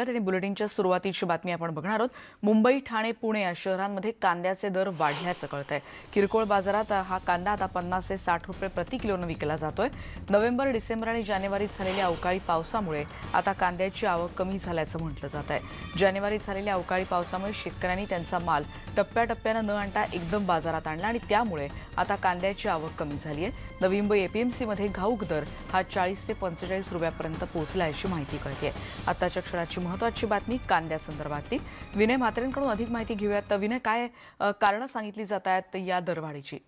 आणि बुलेटिनच्या सुरुवातीची बातमी आपण बघणार आहोत. मुंबई ठाणे पुणे या शहरांमध्ये कांद्याचे दर वाढल्याचं कळत आहे किरकोळ बाजारात हा कांदा आता पन्नास ते साठ रुपये प्रति किलोनं विकला जातोय. नोव्हेंबर डिसेंबर आणि जानेवारीत झालेल्या अवकाळी पावसामुळे आता कांद्याची आवक कमी झाल्याचं म्हटलं जात आहे जानेवारीत झालेल्या अवकाळी पावसामुळे शेतकऱ्यांनी त्यांचा माल टप्प्याटप्प्यानं न आणता एकदम बाजारात आणला आणि त्यामुळे आता कांद्याची आवक कमी झाली आहे. नवी मुंबई एपीएमसीमध्ये घाऊक दर हा चाळीस ते पंचेचाळीस रुपयापर्यंत पोहोचला अशी माहिती कळते आताच्या क्षणाची महत्वाची बातमी कांद्यासंदर्भातली विनय म्हात्रेंकडून अधिक माहिती घेऊयात. विनय काय अ, कारणं सांगितली जात आहेत या दरवाढीची?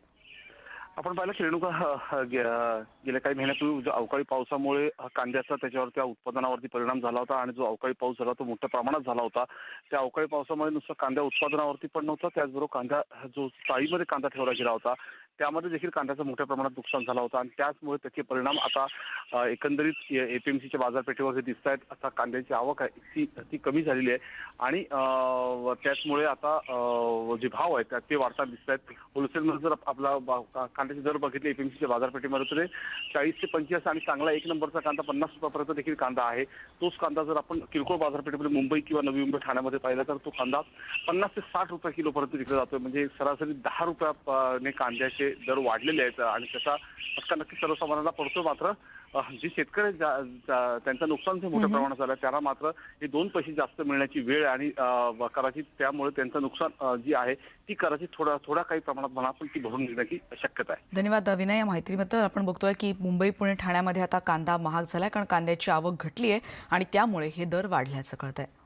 आपण पाहिलं की रेणुका गेल्या काही महिन्यापूर्वी जो अवकाळी पावसामुळे कांद्याचा त्याच्यावर त्या उत्पादनावरती परिणाम झाला होता आणि जो अवकाळी पाऊस झाला तो मोठ्या प्रमाणात झाला होता. त्या अवकाळी पावसामुळे नुसतं कांद्या उत्पादनावरती पण नव्हता त्याचबरोबर कांदा जो चाळीमध्ये कांदा ठेवला गेला होता त्यामध्ये देखील कांद्याचं मोठ्या प्रमाणात नुकसान झालं होतं. आणि त्याचमुळे त्याचे परिणाम आता एकंदरीत एपीएमसीच्या बाजारपेठेवर जे दिसत आहेत आता कांद्याची आवक आहे ती ती कमी झालेली आहे. आणि त्याचमुळे आता जे भाव आहेत ते वाढताना दिसत आहेत होलसेलमध्ये जर आपला कांद्याचे दर बघितले एपीएमसीच्या बाजारपेठेमध्ये तर चाळीस ते पंचवीस आणि चांगला एक नंबरचा कांदा पन्नास रुपयापर्यंत देखील कांदा आहे. तोच कांदा जर आपण किरकोळ बाजारपेठेमध्ये मुंबई किंवा नवी मुंबई ठाण्यामध्ये पाहिला तर तो कांदा पन्नास ते साठ रुपये किलोपर्यंत विकला जातोय. म्हणजे सरासरी दहा रुपयाने कांद्याचे दर वाढलेले आहेत आणि त्याचा फटका नक्की सर्वसामान्यांना पडतो. मात्र जे शेतकरी त्यांचं नुकसान जे मोठ्या प्रमाणात झालं त्यांना मात्र हे दोन पैसे जास्त मिळण्याची वेळ आणि कदाचित त्यामुळे त्यांचं नुकसान जी आहे ती कदाचित थोडा थोडा काही प्रमाणात म्हणा पण ती भरून निघण्याची शक्यता आहे. धन्यवाद विनय या माहितीबद्दल. आपण बघतोय की मुंबई पुणे ठाण्यामध्ये आता कांदा महाग झालाय कारण कांद्याची आवक घटली आहे आणि त्यामुळे हे दर वाढल्याचं कळत आहे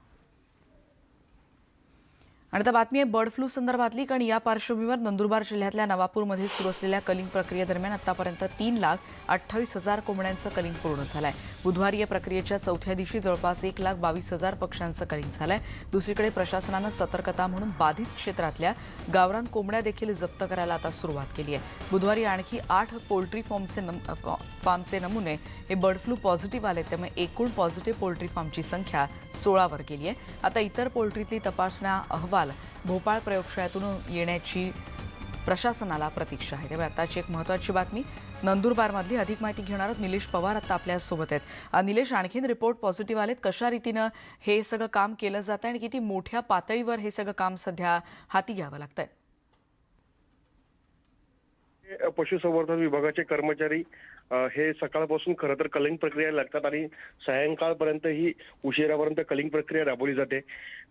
आणि आता बातमी आहे बर्ड फ्लू संदर्भातली. कारण या पार्श्वभूमीवर नंदुरबार जिल्ह्यातल्या नवापूरमध्ये सुरू असलेल्या कलिंग प्रक्रियेदरम्यान आतापर्यंत तीन लाख अठ्ठावीस हजार कोंबड्यांचं कलिंग पूर्ण झालंय. बुधवारी या प्रक्रियेच्या चौथ्या दिवशी जवळपास एक लाख बावीस हजार पक्ष्यांचं कलिंग झालं आहे दुसरीकडे प्रशासनानं सतर्कता म्हणून बाधित क्षेत्रातल्या गावरान कोंबड्या देखील जप्त करायला आता सुरुवात केली आहे. बुधवारी आणखी आठ पोल्ट्री फॉर्मचे नम फार्मचे नमुने हे बर्ड फ्लू पॉझिटिव्ह आले त्यामुळे एकूण पॉझिटिव्ह पोल्ट्री फार्मची संख्या सोळावर गेली आहे. आता इतर पोल्ट्रीतली तपासण्या अहवाल भोपाळ प्रयोगशाळेतून येण्याची प्रशासनाला प्रतीक्षा आहे. त्यामुळे आताची एक महत्त्वाची बातमी. नंदुरबारमधली अधिक माहिती घेणार आहोत. निलेश पवार आता आपल्यासोबत आहेत. निलेश आणखीन रिपोर्ट पॉझिटिव्ह आलेत. कशा रीतीनं हे सगळं काम केलं जातं आणि किती मोठ्या पातळीवर हे सगळं काम सध्या हाती घ्यावं लागतंय? पशुसंवर्धन विभागाचे कर्मचारी हे सकाळपासून खरं तर कलिंग प्रक्रिया लागतात आणि सायंकाळपर्यंत ही उशिरापर्यंत कलिंग प्रक्रिया राबवली जाते.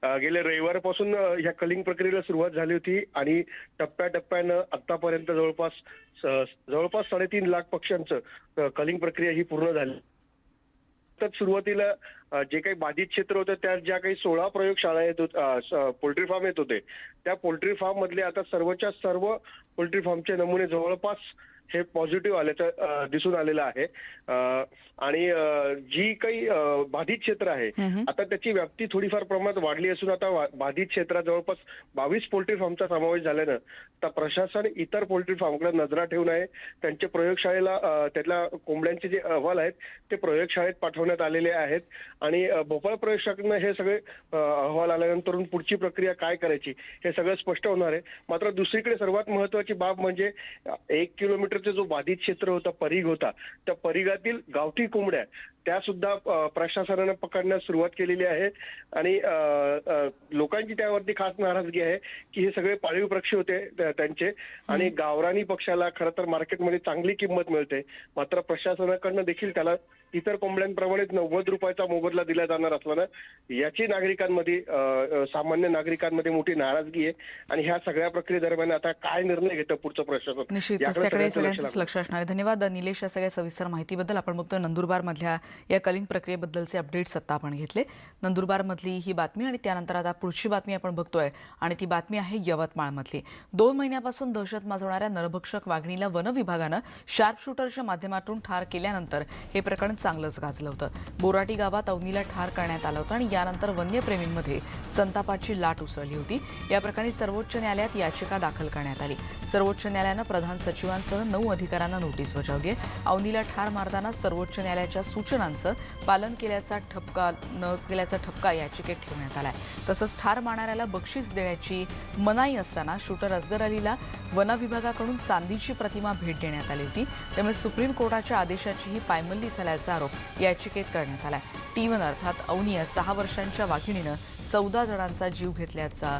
गेल्या रविवारपासून ह्या कलिंग प्रक्रियेला सुरुवात झाली होती आणि टप्प्याटप्प्यानं आतापर्यंत जवळपास जवळपास साडेतीन लाख पक्ष्यांचं कलिंग प्रक्रिया ही पूर्ण झाली. तर सुरुवातीला जे काही बाधित क्षेत्र होतं त्यात ज्या काही सोळा प्रयोगशाळा येत होत पोल्ट्री फार्म येत होते त्या पोल्ट्री फार्म मधले आता सर्वच्या सर्व पोल्ट्री फार्मचे नमुने जवळपास हे पॉझिटिव्ह आल्याचं दिसून आलेलं आहे. आणि जी काही बाधित क्षेत्र आहे आता त्याची व्याप्ती थोडीफार प्रमाणात वाढली असून आता बाधित क्षेत्रात जवळपास बावीस पोल्ट्री फार्मचा समावेश झाल्यानं आता प्रशासन इतर पोल्ट्री फार्मकडे नजरा ठेवून आहे. त्यांचे प्रयोगशाळेला त्यातल्या कोंबड्यांचे जे अहवाल आहेत ते प्रयोगशाळेत पाठवण्यात आलेले आहेत. आणि भोपाळ प्रयोगशाळेनं हे सगळे अहवाल आल्यानंतर पुढची प्रक्रिया काय करायची हे सगळं स्पष्ट होणार आहे. मात्र दुसरीकडे सर्वात महत्वाची बाब म्हणजे एक किलोमीटरचा जो बाधित क्षेत्र होता परीघ होता त्या परिघातील गावठी कोंबड्या त्या सुद्धा प्रशासनानं पकडण्यास सुरुवात केलेली आहे. आणि लोकांची त्यावरती खास नाराजगी आहे की हे सगळे पाळीव पक्षी होते त्या- त्यांचे. आणि गावरानी पक्षाला खरं तर मार्केटमध्ये चांगली किंमत मिळते. मात्र प्रशासनाकडनं देखील त्याला इतर कोंबड्यांप्रमाणेच नव्वद रुपयाचा मोबदला दिला जाणार असल्यानं याची नागरिकांमध्ये सामान्य नागरिकांमध्ये मोठी नाराजगी आहे. आणि ह्या सगळ्या प्रक्रियेदरम्यान आता काय निर्णय घेतं पुढचं प्रशासन? निश्चितच त्याकडे सगळ्यांचं लक्ष सगळ्यांचंच लागलं. लक्ष असणार आहे. धन्यवाद निलेश या सगळ्या सविस्तर माहितीबद्दल. आपण बघतोय नंदुरबारमधल्या या कलिंग प्रक्रियेबद्दलचे अपडेट्स आता आपण घेतले. नंदुरबारमधली ही बातमी आणि त्यानंतर आता पुढची बातमी आपण बघतोय. आणि ती बातमी आहे यवतमाळमधली. दोन महिन्यापासून दहशत माजवणाऱ्या नरभक्षक वाघिणीला वन विभागानं शार्प शूटरच्या माध्यमातून ठार केल्यानंतर हे प्रकरण चांगलंच गाजलं होतं. बोराटी गावात अवनीला ठार करण्यात आलं होतं आणि यानंतर वन्यप्रेमींमध्ये संतापाची लाट उसळली होती. या प्रकरणी सर्वोच्च न्यायालयात याचिका दाखल करण्यात आली. सर्वोच्च न्यायालयानं प्रधान सचिवांसह नऊ अधिकाऱ्यांना नोटीस बजावली आहे. अवनीला ठार मारताना सर्वोच्च न्यायालयाच्या सूचनांचं पालन केल्याचा ठपका न केल्याचा ठपका याचिकेत ठेवण्यात आलाय. तसंच ठार मारणाऱ्याला बक्षीस देण्याची मनाई असताना शूटर असगर अलीला वन विभागाकडून चांदीची प्रतिमा भेट देण्यात आली होती. त्यामुळे सुप्रीम कोर्टाच्या आदेशाचीही पायमल्ली झाल्याचा असल्याचा आरोप याचिकेत करण्यात आला टी वन अर्थात अवनीय सहा वर्षांच्या वाघिणीनं चौदा जणांचा जीव घेतल्याचा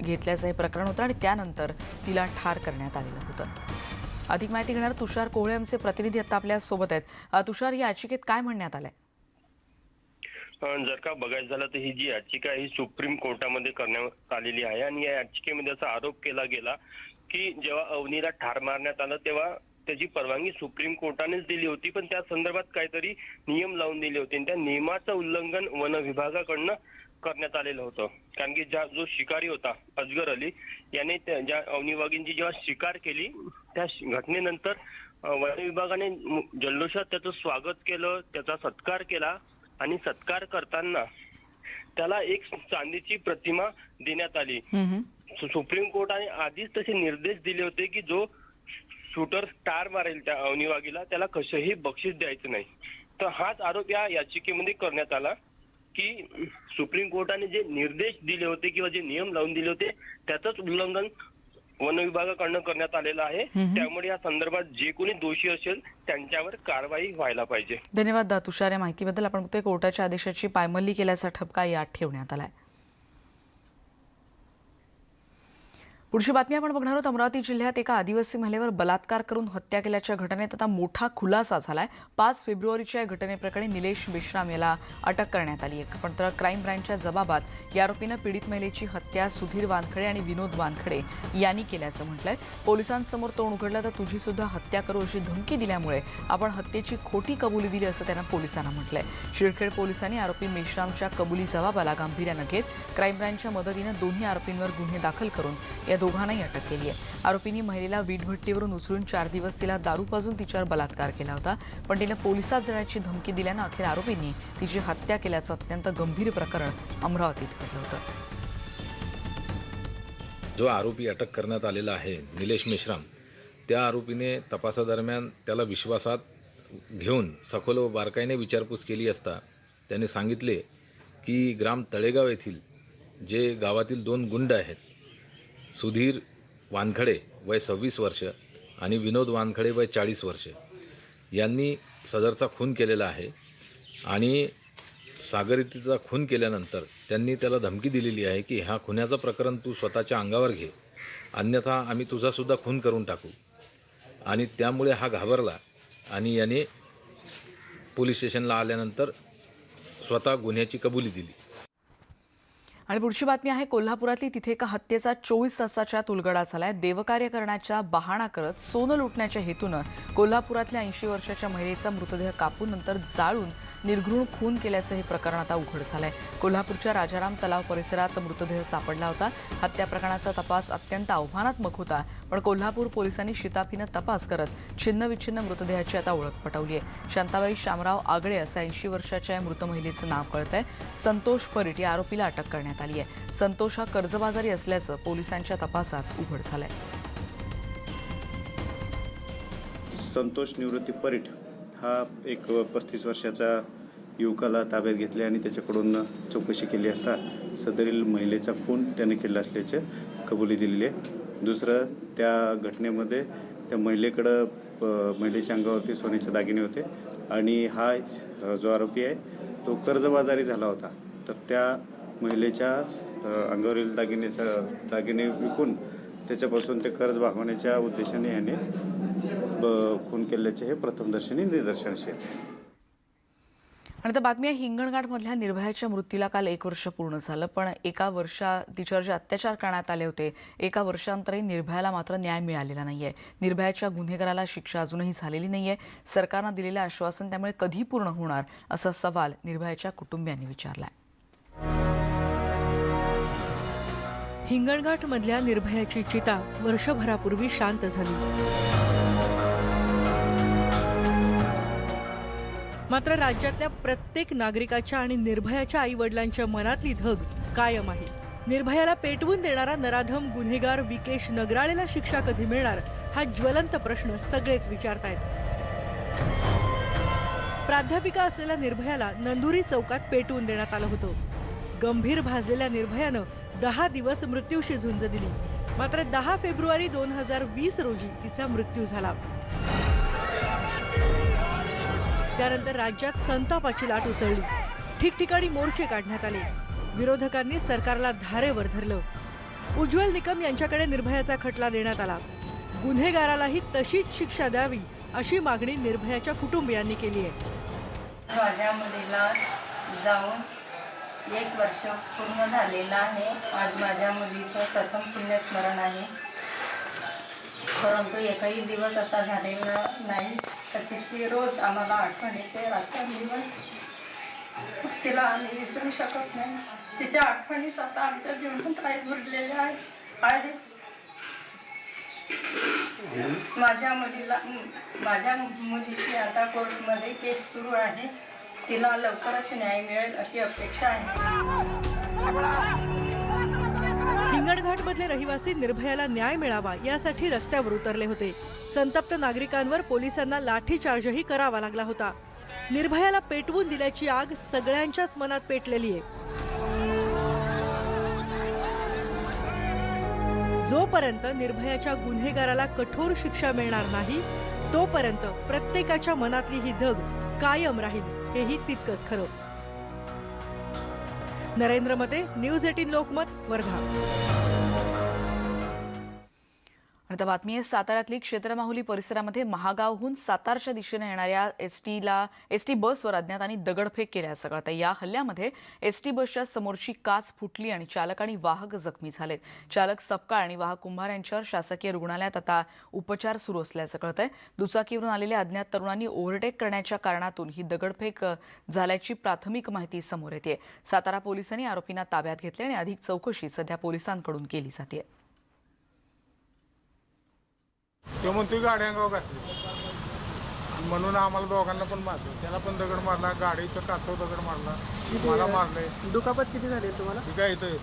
घेतल्याचं हे प्रकरण होतं आणि त्यानंतर तिला ठार करण्यात आलेलं होतं. अधिक माहिती घेणार तुषार कोहळे आमचे प्रतिनिधी आता आपल्यासोबत आहेत. तुषार या याचिकेत काय म्हणण्यात आलंय? जर का बघायचं झालं तर ही जी याचिका ही सुप्रीम कोर्टामध्ये करण्यात आलेली आहे. आणि या याचिकेमध्ये असा आरोप केला गेला की जेव्हा अवनीला ठार मारण्यात आलं तेव्हा त्याची परवानगी सुप्रीम कोर्टानेच दिली होती पण त्या संदर्भात काहीतरी नियम लावून दिले होते. आणि त्या नियमाचं उल्लंघन वन विभागाकडनं करण्यात आलेलं होतं. कारण की ज्या जो शिकारी होता अजगर अली याने त्या- ज्या अवनी वाघींची जेव्हा शिकार केली त्या घटनेनंतर वन विभागाने जल्लोषात त्याचं स्वागत केलं त्याचा सत्कार केला आणि सत्कार करताना त्याला एक चांदीची प्रतिमा देण्यात आली. सुप्रीम कोर्टाने आधीच तसे निर्देश दिले होते की जो शूटर स्टार मारेल त्या अवनीवागीला त्याला कसेही बक्षीस द्यायचं नाही. तर हाच आरोप या याचिकेमध्ये करण्यात आला की सुप्रीम कोर्टाने जे निर्देश दिले होते किंवा जे नियम लावून दिले होते त्याचंच उल्लंघन वन विभागाकडनं करण्यात आलेलं आहे. त्यामुळे या संदर्भात जे कोणी दोषी असेल त्यांच्यावर कारवाई व्हायला पाहिजे. धन्यवाद तुषार. या माहितीबद्दल आपण कोर्टाच्या आदेशाची पायमल्ली केल्याचा ठपका यात ठेवण्यात आलाय. पुढची बातमी आपण बघणार आहोत. अमरावती जिल्ह्यात एका आदिवासी महिलेवर बलात्कार करून हत्या केल्याच्या घटनेत आता मोठा खुलासा झालाय. पाच फेब्रुवारीच्या या घटनेप्रकरणी निलेश मेश्राम याला अटक करण्यात आली आहे. पण तर क्राईम ब्रँचच्या जबाबात या आरोपीनं पीडित महिलेची हत्या सुधीर वानखडे आणि विनोद वानखडे यांनी केल्याचं म्हटलंय. पोलिसांसमोर तोंड उघडलं तर तुझी सुद्धा हत्या करू अशी धमकी दिल्यामुळे आपण हत्येची खोटी कबुली दिली असं त्यांना पोलिसांना म्हटलंय. शिरखेड पोलिसांनी आरोपी मेश्रामच्या कबुली जबाबाला गांभीर्यानं घेत क्राईम ब्रँचच्या मदतीनं दोन्ही आरोपींवर गुन्हे दाखल करून या दोघांनाही अटक केली आहे. आरोपींनी महिलेला वीटभट्टीवरून उचलून चार दिवस तिला दारू पाजून तिच्यावर बलात्कार केला होता. पण तिला पोलिसात जाण्याची धमकी दिल्यानं अखेर आरोपींनी तिची हत्या केल्याचं अत्यंत गंभीर प्रकरण अमरावतीत घडलं होतं. जो आरोपी अटक करण्यात आलेला आहे निलेश मेश्राम त्या आरोपीने तपासादरम्यान त्याला विश्वासात घेऊन सखोल व बारकाईने विचारपूस केली असता त्याने सांगितले की ग्राम तळेगाव येथील जे गावातील दोन गुंड आहेत सुधीर वानखडे वय सव्वीस वर्ष आणि विनोद वानखडे वय चाळीस वर्ष. यांनी सदरचा खून केलेला आहे आणि सागरितीचा खून केल्यानंतर त्यांनी त्याला धमकी दिलेली आहे की ह्या खुन्याचं प्रकरण तू स्वतःच्या अंगावर घे. अन्यथा आम्ही तुझासुद्धा खून करून टाकू. आणि त्यामुळे हा घाबरला आणि याने पोलीस स्टेशनला आल्यानंतर स्वतः गुन्ह्याची कबुली दिली. आणि पुढची बातमी आहे कोल्हापुरातली तिथे एका हत्येचा चोवीस तासाच्या तुलगडा झालाय. देवकार्य करण्याच्या बहाणा करत सोनं लुटण्याच्या हेतूनं कोल्हापुरातल्या ऐंशी वर्षाच्या महिलेचा मृतदेह कापून नंतर जाळून निर्घृण खून केल्याचं हे प्रकरण आता उघड झालंय. कोल्हापूरच्या राजाराम तलाव परिसरात मृतदेह सापडला होता. हत्या प्रकरणाचा तपास अत्यंत आव्हानात्मक होता पण कोल्हापूर पोलिसांनी शिताफीनं तपास करत छिन्नविच्छिन्न मृतदेहाची आता ओळख पटवली आहे शांताबाई शामराव आगळे असं ऐंशी वर्षाच्या या मृत महिलेचं नाव कळत आहे संतोष परीट या आरोपीला अटक करण्यात आली आहे संतोष हा कर्जबाजारी असल्याचं पोलिसांच्या तपासात उघड झालंय. संतोष निवृत्ती परीट हा एक पस्तीस वर्षाचा युवकाला ताब्यात घेतले आणि त्याच्याकडून चौकशी केली असता सदरील महिलेचा खून त्याने केला असल्याचे कबुली दिलेली आहे. दुसरं त्या घटनेमध्ये त्या महिलेकडं महिलेच्या अंगावरती सोन्याचे दागिने होते आणि हा जो आरोपी आहे तो कर्जबाजारी झाला होता. तर त्या महिलेच्या अंगावरील दागिनेचा दागिने विकून त्याच्यापासून ते कर्ज भागवण्याच्या उद्देशाने याने खून केल्याचे हे प्रथमदर्शनी निदर्शनास येते आणि तर बातमी आहे हिंगणघाटमधल्या निर्भयाच्या मृत्यूला काल एक वर्ष पूर्ण झालं पण एका वर्षा तिच्यावर जे अत्याचार करण्यात आले होते एका वर्षांतरही निर्भयाला मात्र न्याय मिळालेला नाही आहे निर्भयाच्या गुन्हेगाराला शिक्षा अजूनही झालेली नाही आहे सरकारनं दिलेलं आश्वासन त्यामुळे कधी पूर्ण होणार असा सवाल निर्भयाच्या कुटुंबियांनी विचारलाय. हिंगणघाटमधल्या निर्भयाची चिता वर्षभरापूर्वी शांत झाली. मात्र राज्यातल्या प्रत्येक नागरिकाच्या आणि निर्भयाच्या आई वडिलांच्या मनातली धग कायम आहे. निर्भयाला पेटवून देणारा नराधम गुन्हेगार विकेश नगराळेला शिक्षा कधी मिळणार हा ज्वलंत प्रश्न सगळेच विचारतायत. प्राध्यापिका असलेल्या निर्भयाला नंदुरी चौकात पेटवून देण्यात आलं होतं. गंभीर भाजलेल्या निर्भयानं दहा दिवस मृत्यूशी झुंज दिली. मात्र दहा फेब्रुवारी दोन हजार वीस रोजी तिचा मृत्यू झाला. त्यानंतर राज्यात संतापाची लाट उसळली. ठिकठिकाणी मोर्चे काढण्यात आले. विरोधकांनी सरकारला धारेवर धरलं. उज्ज्वल निकम यांच्याकडे निर्भयाचा खटला देण्यात आला. गुन्हेगारालाही तशीच शिक्षा द्यावी अशी मागणी निर्भयाच्या कुटुंबियांनी केली आहे. माझ्या मुलीला जाऊन एक वर्ष पूर्ण झालेलं आहे. आज माझ्या मुलीचं प्रथम पुण्यस्मरण आहे. परंतु एकही दिवस असा झालेला नाही. तर तिची रोज आम्हाला आठवण येते. रात्रंदिवस तिला आम्ही विसरू शकत नाही. तिच्या आठवणीच आता आमच्या जीवनात काही उरलेल्या आहे. आहे. माझ्या मुलीला माझ्या मुलीची आता कोर्टमध्ये केस सुरू आहे. तिला लवकरच न्याय मिळेल अशी अपेक्षा आहे. हिंगणघाटमधले रहिवासी निर्भयाला न्याय मिळावा यासाठी रस्त्यावर उतरले होते. संतप्त नागरिकांवर पोलिसांना लाठीचार्जही करावा लागला होता. निर्भयाला पेटवून दिल्याची आग सगळ्यांच्याच मनात पेटलेली आहे. जोपर्यंत निर्भयाच्या गुन्हेगाराला कठोर शिक्षा मिळणार नाही तोपर्यंत प्रत्येकाच्या मनातली ही धग कायम राहील हेही तितकंच खरं. नरेंद्र मते न्यूज एटीन लोकमत वर्धा. आता बातमी आहे साताऱ्यातली क्षेत्रमाहुली परिसरामध्ये महागावहून सातारच्या दिशेने येणाऱ्या एस टीला एस टी बसवर अज्ञातांनी दगडफेक केल्याचं कळतं या हल्ल्यामध्ये एस टी बसच्या समोरची काच फुटली आणि चालक आणि वाहक जखमी झालेत. चालक सपकाळ आणि वाहक कुंभार यांच्यावर शासकीय रुग्णालयात आता उपचार सुरू असल्याचं कळतंय. दुचाकीवरून आलेल्या अज्ञात तरुणांनी ओव्हरटेक करण्याच्या कारणातून ही दगडफेक झाल्याची प्राथमिक माहिती समोर येते सातारा पोलिसांनी आरोपींना ताब्यात घेतले आणि अधिक चौकशी सध्या पोलिसांकडून केली जाते तो म्हणतोय गाडी अंगावर घातली. म्हणून आम्हाला दोघांना पण मारलं. त्याला पण दगड मारला गाडीचं काचव दगड मारला. मला मारलंय. दुखापत किती झाली आहे तुम्हाला? ठीक काय इथं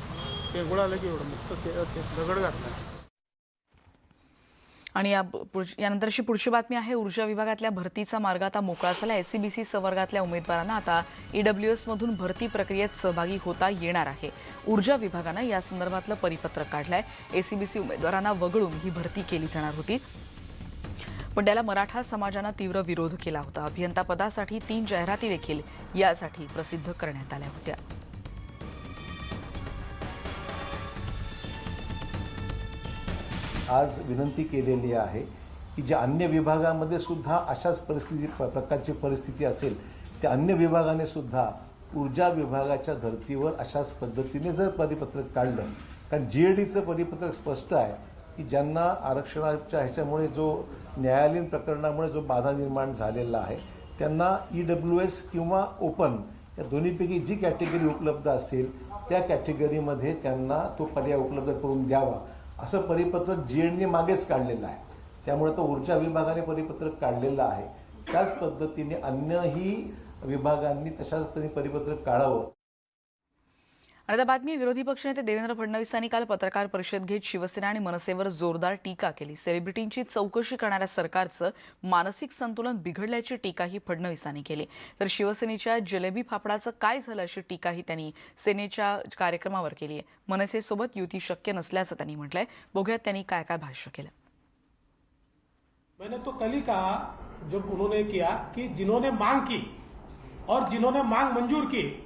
टेंगुळ आलं की एवढं. Okay okay. दगड घातला. आणि या पुढ- यानंतरची पुढची बातमी आहे ऊर्जा विभागातल्या भरतीचा मार्ग आता मोकळा झाला एस सी बी सी संवर्गातल्या उमेदवारांना आता ई डब्ल्यू एसमधून भरती प्रक्रियेत सहभागी होता येणार आहे. ऊर्जा विभागानं या संदर्भातलं परिपत्रक काढलं आहे ए सी बी सी उमेदवारांना वगळून ही भरती केली जाणार होती. पण त्याला मराठा समाजानं तीव्र विरोध केला होता. अभियंता पदासाठी तीन जाहिराती देखील यासाठी प्रसिद्ध करण्यात आल्या होत्या. आज विनंती केलेली आहे की ज्या अन्य विभागामध्ये सुद्धा अशाच परिस्थिती प- प्रकारची परिस्थिती असेल त्या अन्य विभागाने सुद्धा ऊर्जा विभागाच्या धर्तीवर अशाच पद्धतीने जर परिपत्रक काढलं कारण जी ए डीचं परिपत्रक स्पष्ट आहे की ज्यांना आरक्षणाच्या ह्याच्यामुळे जो न्यायालयीन प्रकरणामुळे जो बाधा निर्माण झालेला आहे त्यांना ई डब्ल्यू एस किंवा ओपन या दोन्हीपैकी जी कॅटेगरी उपलब्ध असेल त्या कॅटेगरीमध्ये त्यांना तो पर्याय उपलब्ध करून द्यावा. असं परिपत्रक जी एनने मागेच काढलेलं आहे. त्यामुळे तो ऊर्जा विभागाने परिपत्रक काढलेलं आहे. त्याच पद्धतीने अन्यही विभागांनी तशाच तरी परिपत्रक काढावं. आणि त्या बातमी विरोधी पक्षनेते देवेंद्र फडणवीसांनी काल पत्रकार परिषद घेत शिवसेना आणि मनसेवर जोरदार टीका केली. सेलिब्रिटींची चौकशी करणाऱ्या सरकारचं मानसिक संतुलन बिघडल्याची टीकाही फडणवीसांनी केली. तर शिवसेनेच्या जलेबी फाफडाचं काय झालं अशी टीकाही त्यांनी सेनेच्या कार्यक्रमावर केली आहे. मनसेसोबत युती शक्य नसल्याचं त्यांनी म्हटलंय. बघूयात त्यांनी काय काय भाष्य केलं. मैंने तो कल ही कहा जब उन्होंने किया कि जिन्होंने मांग की और जिन्होंने मांग मंजूर की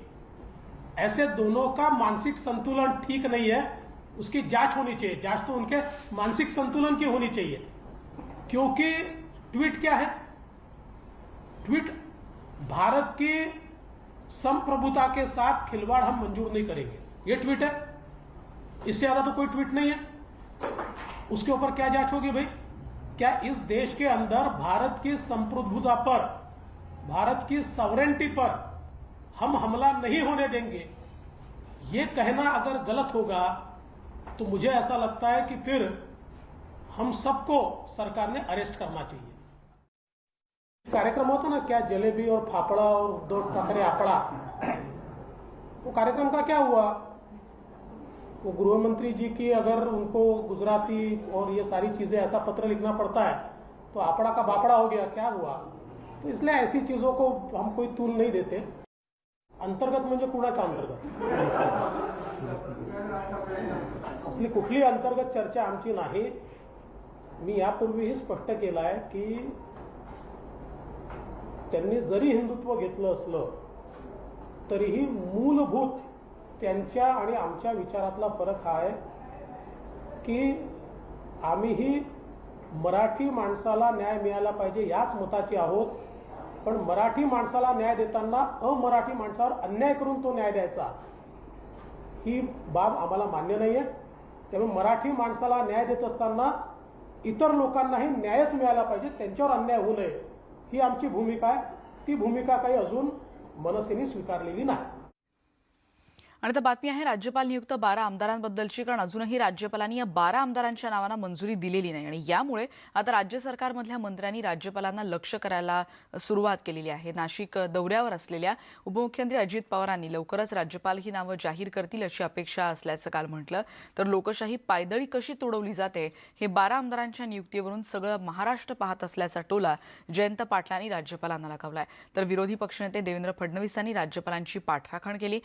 ऐसे दोनों का मानसिक संतुलन ठीक नहीं है, उसकी जाँच होनी चाहिए। जाँच तो उनके मानसिक संतुलन की होनी चाहिए। क्योंकि ट्वीट क्या है? ट्वीट भारत की संप्रभुता के साथ खिलवाड़ हम मंजूर नहीं करेंगे। ये ट्वीट है। इससे ज़्यादा तो कोई ट्वीट नहीं है। उसके ऊपर क्या जाँच होगी भाई? क्या इस देश के अंदर भारत की संप्रभुता पर, भारत की सॉवरेंटी पर हम हमला नहीं होने देंगे। ये कहना अगर गलत होगा तो मुझे ऐसा लगता है कि फिर हम सबको सरकार ने अरेस्ट करना चाहिए। कार्यक्रम होता ना, क्या जलेबी और फाफड़ा और दो टकरे आपड़ा वो कार्यक्रम का क्या हुआ? वो गृह मंत्री जी की अगर उनको गुजराती और ये सारी चीज़ें ऐसा पत्र लिखना पड़ता है तो आपड़ा का बापड़ा हो गया, क्या हुआ? तो इसलिए ऐसी चीज़ों को हम कोई तूल नहीं देते। अंतर्गत म्हणजे कुणाचा अंतर्गत? असली कुठली अंतर्गत चर्चा आमची नाही. मी यापूर्वीही स्पष्ट केलं आहे की त्यांनी जरी हिंदुत्व घेतलं असलं तरीही मूलभूत त्यांच्या आणि आमच्या विचारातला फरक हा आहे की आम्हीही मराठी माणसाला न्याय मिळाला पाहिजे याच मताचे आहोत. पण मराठी माणसाला न्याय देताना अमराठी माणसावर अन्याय करून तो न्याय द्यायचा. ही बाब आम्हाला मान्य नाही आहे त्यामुळे मराठी माणसाला न्याय देत असताना इतर लोकांनाही न्यायच मिळाला पाहिजे त्यांच्यावर अन्याय होऊ नये. ही आमची भूमिका आहे. ती भूमिका काही अजून मनसेने स्वीकारलेली नाही. आणि तर बातमी आहे राज्यपाल नियुक्त बारा आमदारांबद्दलची कारण अजूनही राज्यपालांनी या बारा आमदारांच्या नावांना मंजुरी दिलेली नाही. आणि यामुळे आता राज्य सरकारमधल्या मंत्र्यांनी राज्यपालांना लक्ष करायला सुरुवात केलेली आहे. नाशिक दौऱ्यावर असलेल्या उपमुख्यमंत्री अजित पवारांनी लवकरच राज्यपाल ही नावं जाहीर करतील अशी अपेक्षा असल्याचं काल म्हटलं. तर लोकशाही पायदळी कशी तोडवली जाते हे बारा आमदारांच्या नियुक्तीवरून सगळं महाराष्ट्र पाहत असल्याचा टोला जयंत पाटलांनी राज्यपालांना लगावलाय. तर विरोधी पक्षनेते देवेंद्र फडणवीसांनी राज्यपालांची पाठराखण केली.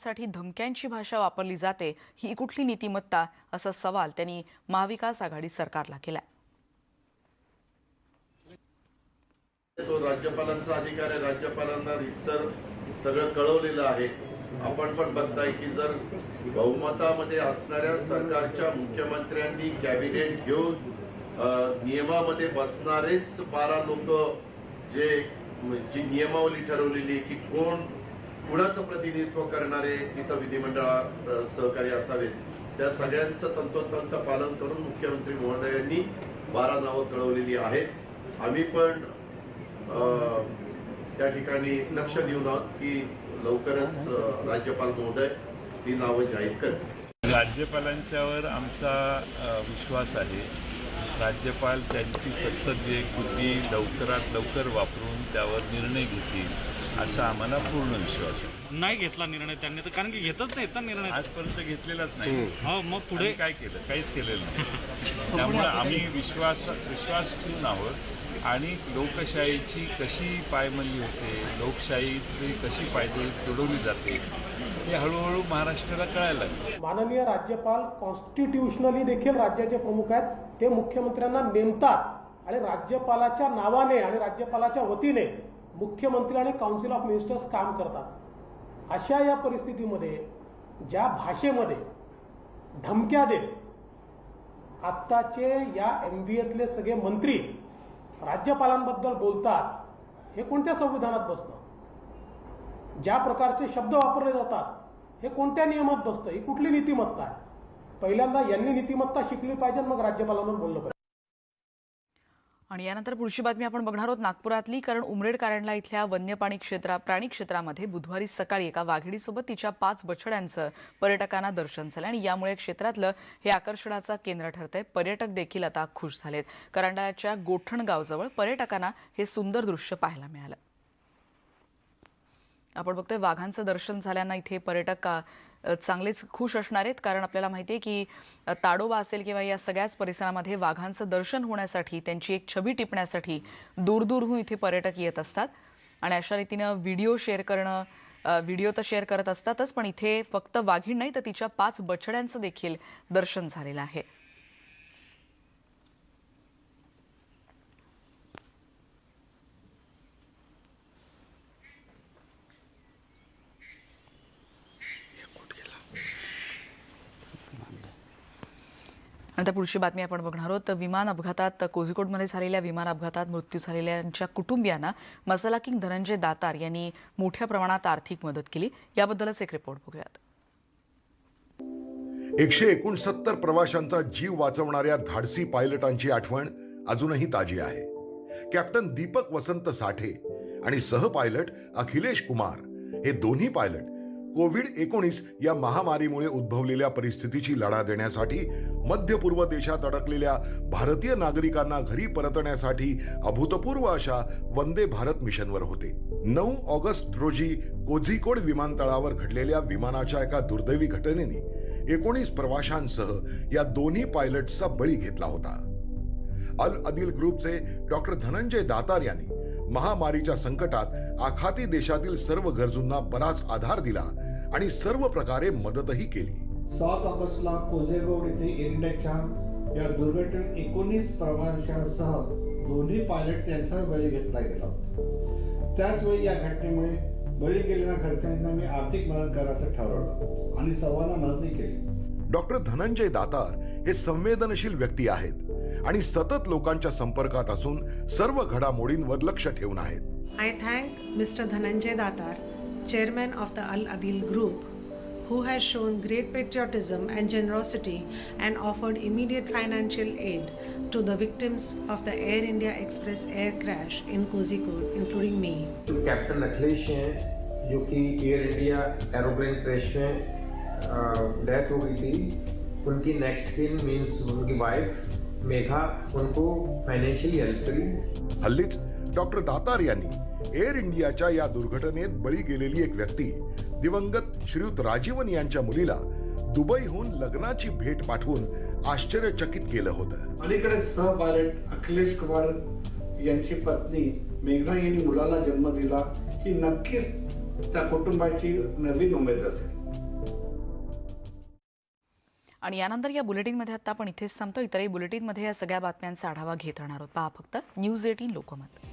राज्यपालांसाठी धमक्यांची भाषा वापरली जाते ही कुठली नीतिमत्ता? असा सवाल त्यांनी महाविकास आघाडी सरकारला केलाय. तो राज्यपालांचा अधिकार आहे. राज्यपालांना रितसर सगळं कळवलेलं आहे. आपण पण बघताय की जर बहुमतामध्ये असणाऱ्या सरकारच्या मुख्यमंत्र्यांनी कॅबिनेट घेऊन नियमामध्ये बसणारेच बारा लोक जे जी नियमावली ठरवलेली की कोण कुणाचं प्रतिनिधित्व करणारे तिथं विधिमंडळात सहकारी असावेत त्या सगळ्यांचं तंतोतंत पालन करून मुख्यमंत्री महोदयांनी बारा नावं कळवलेली आहेत. आम्ही पण त्या ठिकाणी लक्ष देऊन आहोत की लवकरच राज्यपाल महोदय ती नावं जाहीर करतील. राज्यपालांच्यावर आमचा विश्वास आहे. राज्यपाल त्यांची संसदीय कृती लवकरात लवकर वापरून त्यावर निर्णय घेतील. असा आम्हाला पूर्ण विश्वास आहे. नाही घेतला निर्णय त्यांनी तर कारण की घेतच नाहीत ना निर्णय. आजपर्यंत घेतलेलाच नाही. हो मग पुढे? पुढे काय केलं? काहीच केलेलं नाही. त्यामुळे आम्ही विश्वास विश्वास ठेवून आहोत. आणि लोकशाहीची कशी पायमल्ली होते लोकशाहीची कशी पायदळी तुडवली जाते हे हळूहळू महाराष्ट्राला कळायला लागलं. माननीय राज्यपाल कॉन्स्टिट्युशनली देखील राज्याचे प्रमुख आहेत. ते मुख्यमंत्र्यांना नेमतात. आणि राज्यपालाच्या नावाने आणि राज्यपालाच्या वतीने मुख्यमंत्री आणि काउन्सिल ऑफ मिनिस्टर्स काम करतात. अशा या परिस्थितीमध्ये ज्या भाषेमध्ये धमक्या देत आत्ताचे या एम व्ही एतले सगळे मंत्री राज्यपालांबद्दल बोलतात हे कोणत्या संविधानात बसतं? ज्या प्रकारचे शब्द वापरले जातात हे कोणत्या नियमात बसतं? ही कुठली नीतिमत्ता आहे? पहिल्यांदा यांनी नीतिमत्ता शिकली पाहिजे मग राज्यपालांवर बोललं पाहिजे. आणि यानंतर पुढची बातमी आपण बघणार आहोत नागपुरातली कारण उमरेड कारंडला इथल्या वन्यप्राणी क्षेत्रा प्राणी क्षेत्रामध्ये बुधवारी सकाळी एका वाघिणीसोबत तिच्या पाच बछड्यांचं पर्यटकांना दर्शन झालं आणि यामुळे क्षेत्रातलं हे आकर्षणाचं केंद्र ठरतंय. पर्यटक देखील आता खुश झालेत. करंडाच्या गोठणगावजवळ पर्यटकांना हे सुंदर दृश्य पाहायला मिळालं. आपण बघतोय वाघांचं दर्शन झाल्यानं इथे पर्यटक चांगलेच खुश असणार आहेत. कारण आपल्याला माहिती आहे की ताडोबा असेल किंवा या सगळ्याच परिसरामध्ये वाघांचं दर्शन होण्यासाठी त्यांची एक छबी टिपण्यासाठी दूरदूरहून इथे पर्यटक येत असतात. आणि अशा रीतीनं व्हिडिओ शेअर करणं व्हिडिओ तर शेअर करत असतातच पण इथे फक्त वाघीण नाही तर तिच्या पाच बछड्यांचं देखील दर्शन झालेलं आहे. नंतर पुढची बातमी आपण बघणार आहोत. विमान अपघातात कोझिकोडमध्ये झालेल्या विमान अपघातात मृत्यू झालेल्यांच्या कुटुंबियांना मसाला किंग धनंजय दातार यांनी मोठ्या प्रमाणात आर्थिक मदत केली. याबद्दलच एक रिपोर्ट बघूयात. एकशे एकोणसत्तर प्रवाशांचा जीव वाचवणाऱ्या धाडसी पायलटांची आठवण अजूनही ताजी आहे. कॅप्टन दीपक वसंत साठे आणि सहपायलट अखिलेश कुमार हे दोन्ही पायलट कोविड एकोणीस या महामारीमुळे उद्भवलेल्या परिस्थितीची लढा देण्यासाठी मध्य पूर्व देशात अडकलेल्या भारतीय नागरिकांना घरी परतण्यासाठी अभूतपूर्व अशा वंदे भारत मिशनवर होते. नऊ ऑगस्ट रोजी कोझिकोड विमानतळावर घडलेल्या विमानाच्या एका दुर्दैवी घटनेने एकोणीस प्रवाशांसह या दोन्ही पायलटचा बळी घेतला होता. अल अदिल ग्रुपचे डॉक्टर धनंजय दातार यांनी महामारीच्या संकटात आखाती देशातील सर्व गरजूंना बराच आधार दिला आणि सर्व प्रकारे मदतही केली. सात ऑगस्टला कोझेगोड येथे इंडियाच्या या दुर्घटनेत एकोणीस प्रवाशांसह दोन्ही पायलट त्यांचा बळी घेतला गेला होता. त्याचवेळी या घटनेमुळे बळी गेलेल्या घरच्यांना मी आर्थिक मदत करायचं ठरवलं आणि सर्वांना मदतही केली. डॉक्टर धनंजय दातार हे संवेदनशील व्यक्ती आहेत. आणि सतत लोकांच्या संपर्कात असून सर्व घडामोडींवर लक्ष ठेवून आहेत I thank Mr. Dhananjay Datar, chairman of the Al Adil Group, who has shown great patriotism and generosity and offered immediate financial aid to the victims of the Air India Express air crash in Kozhikode, including me. Captain Akhilesh हैं जो कि Air India aeroplane crash में death हो गई थी उनकी next किन means उनकी वाइफ मेघा उनको फाइनेंशियली हेल्प करी. हल्लीच डॉक्टर दातार यांनी एअर इंडियाच्या या दुर्घटनेत बळी गेलेली एक व्यक्ती दिवंगत श्रीयुत राजीवन यांच्या मुलीला दुबईहून लग्नाची भेट पाठवून आश्चर्यचकित केलं होतं. अलीकडे सह पायलट अखिलेश कुमार यांची पत्नी मेघना यांनी मुलाला जन्म दिला ही नक्कीच त्या कुटुंबाची नवीन उमेद असेल. आणि यानंतर या बुलेटिनमध्ये आता आपण इथेच थांबतो. इतरही बुलेटिनमध्ये या सगळ्या बातम्यांचा आढावा घेत राहणार आहोत. पहा फक्त न्यूज एटीन लोकमत.